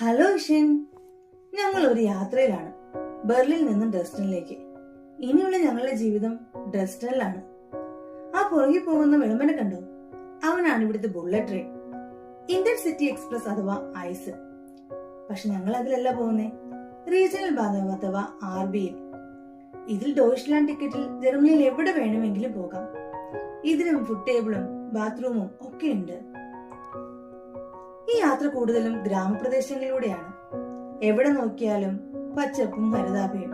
Hello Ishan ഞങ്ങൾ ഒരു യാത്രയിലാണ്. ബെർലിൻ നിന്നും ഡ്രസ്റ്റനിലേക്ക് ഇനിയുള്ള ഞങ്ങളുടെ ജീവിതം ഡ്രസ്റ്റനിലാണ് ആ പുറകെ പോകുന്ന വിളമ്പനെ കണ്ടോ? അവനാണ് ഇവിടുത്തെ bullet train Indian city express അഥവാ ഐസ്. പക്ഷെ ഞങ്ങൾ അതിലല്ല പോകുന്നേ. റീജിയണൽ ഭാഗം അഥവാ ആർ ബിയിൽ ഇതിൽ ഡോയ്ച്ച്ലാൻഡ് ടിക്കറ്റിൽ ജർമ്മനിയിൽ എവിടെ വേണമെങ്കിലും പോകാം. ഇതിനും ഫുഡ് ടേബിളും ബാത്റൂമും ഒക്കെ ഉണ്ട്. ഈ യാത്ര കൂടുതലും ഗ്രാമപ്രദേശങ്ങളിലൂടെയാണ്. എവിടെ നോക്കിയാലും പച്ചപ്പും ഹരിതാപയും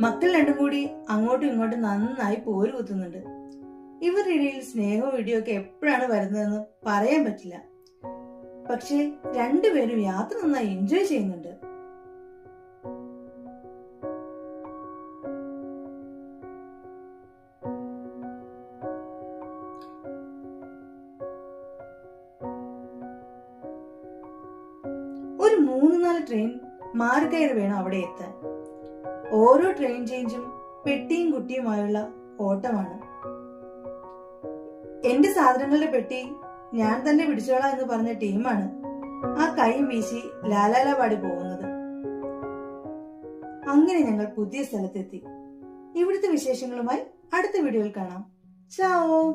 മക്കൾ രണ്ടും കൂടി അങ്ങോട്ടും ഇങ്ങോട്ടും നന്നായി പോര് കുത്തുന്നുണ്ട്. ഇവരുടെ ഇടയിൽ സ്നേഹവും ഒക്കെ എപ്പോഴാണ് വരുന്നതെന്ന് പറയാൻ പറ്റില്ല. പക്ഷേ രണ്ടുപേരും യാത്ര നന്നായി എൻജോയ് ചെയ്യുന്നുണ്ട്. മൂന്ന് നാല് ട്രെയിൻ മാറി കയറി വേണം അവിടെ എത്താൻ. ഓരോ ട്രെയിൻ ചേഞ്ചും പെട്ടിയും കുട്ടിയുമായുള്ള ഓട്ടമാണ്. എന്റെ സാധനങ്ങളുടെ പെട്ടി ഞാൻ തന്നെ പിടിച്ചോളാം എന്ന് പറഞ്ഞ ടീമാണ് ആ കൈയും വീശി ലാലാല പോകുന്നത്. അങ്ങനെ ഞങ്ങൾ പുതിയ സ്ഥലത്തെത്തി. ഇവിടുത്തെ വിശേഷങ്ങളുമായി അടുത്ത വീഡിയോയിൽ കാണാം. ചാവോ.